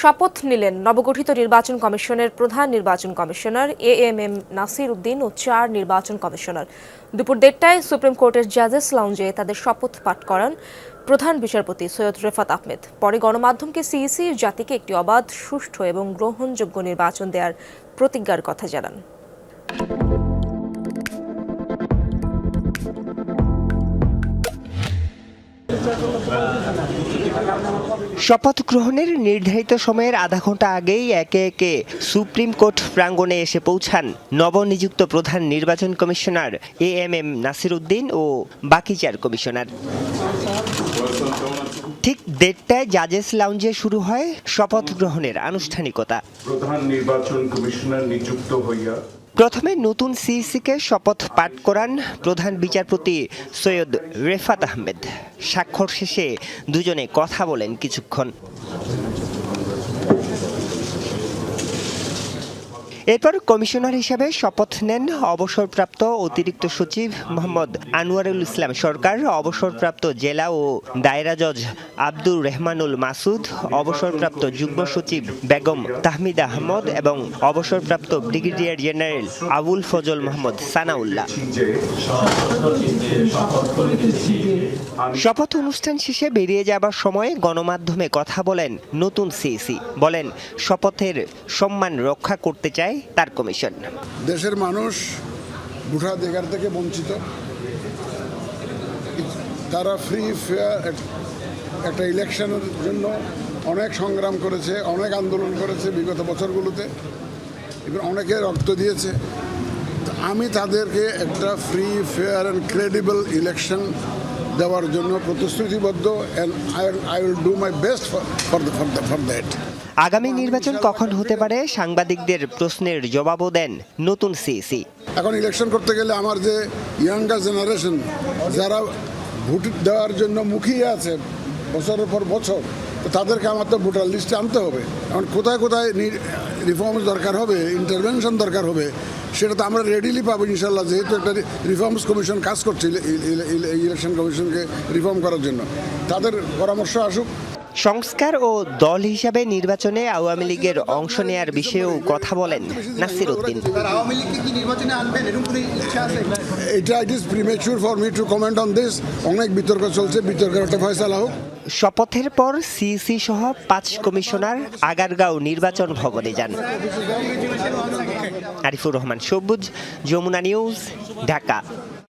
শপথ নিলেন নবগঠিত নির্বাচন কমিশনের প্রধান নির্বাচন commissioner A M M Nasir Uddin ও চার নির্বাচন কমিশনার। দুপুর দেড়টায় সুপ্রিম কোর্টের জাজেস লাউঞ্জে তাদের শপথ পাঠ করান প্রধান বিচারপতি সৈয়দ রেফাত আহমেদ। পরে গণমাধ্যমকে সিইসি জাতিকে একটি অবাধ, সুষ্ঠু এবং গ্রহণযোগ্য নির্বাচন দেওয়ার প্রতিজ্ঞার কথা জানান। শপথ গ্রহণের নির্ধারিত সময়ের আধা ঘণ্টা আগেই একে একে সুপ্রিম কোর্ট প্রাঙ্গণে এসে পৌঁছান নবনিযুক্ত প্রধান নির্বাচন commissioner A M M Nasir Uddin ও বাকি চার কমিশনার। ঠিক দেড়টায় জাজেস লাউঞ্জে শুরু হয় শপথ গ্রহণের আনুষ্ঠানিকতা। প্রধান নির্বাচন কমিশনার নিযুক্ত হইয়া প্রথমে নতুন সিইসিকে শপথ পাঠ করান প্রধান বিচারপতি সৈয়দ রেফাত আহমেদ। স্বাক্ষর শেষে দুজনে কথা বলেন কিছুক্ষণ। এরপর কমিশনার হিসেবে শপথ নেন অবসরপ্রাপ্ত অতিরিক্ত সচিব মোহাম্মদ আনোয়ারুল ইসলাম সরকার, অবসরপ্রাপ্ত জেলা ও দায়রা জজ আব্দুর রহমানুল মাসুদ, অবসরপ্রাপ্ত যুগ্ম সচিব বেগম তাহমিদ আহমদ এবং অবসরপ্রাপ্ত ব্রিগেডিয়ার জেনারেল আবুল ফজল মোহাম্মদ সানাউল্লাহ। শপথ অনুষ্ঠান শেষে বেরিয়ে যাবার সময় গণমাধ্যমে কথা বলেন নতুন সিইসি। বলেন, শপথের সম্মান রক্ষা করতে চায় তার কমিশন। দেশের মানুষ ভোটাধিকার থেকে বঞ্চিত। তারা ফ্রি ফেয়ার একটা ইলেকশনের জন্য অনেক সংগ্রাম করেছে, অনেক আন্দোলন করেছে বিগত বছরগুলোতে। এবং অনেকে রক্ত দিয়েছে। আমি তাদেরকে একটা free fair and credible election দেওয়ার জন্য প্রতিশ্রুতিবদ্ধ and I I will do my best for for for that আগামী নির্বাচন কখন হতে পারে? সাংবাদিকদের প্রশ্নের জবাবও দেন নতুন সিএসি এখন ইলেকশন করতে গেলে আমার যে ইয়াঙ্গার জেনারেশন যারা ভোট দেওয়ার জন্য মুখিয়ে আছে বছরের পর বছর তো তাদেরকে আমার তো ভোটার লিস্টে আনতে হবে। এখন কোথায় কোথায় রিফর্মস দরকার হবে ইন্টারভেনশন দরকার হবে সেটা তো আমরা রেডিলি পাবো ইনশাল্লাহ যেহেতু একটা রিফর্মস কমিশন কাজ করছে ইলেকশন কমিশনকে রিফর্ম করার জন্য। তাদের পরামর্শ আসুক। সংস্কার ও দল হিসাবে নির্বাচনে আওয়ামী লীগের অংশ নেয়ার বিষয়েও কথা বলেন নাসির উদ্দিন। আওয়ামী লীগকে কি নির্বাচনে আনবেন এরকম কোনো ইচ্ছা আছে? এটা it is premature for me to comment on this অনেক বিতর্ক চলছে বিতর্কের একটা ফয়সালা হোক। শপথের পর সিসি সহ পাঁচ কমিশনার আগারগাঁও নির্বাচন ভবনে যান। আরিফুর রহমান, সবুজ, যমুনা নিউজ, ঢাকা।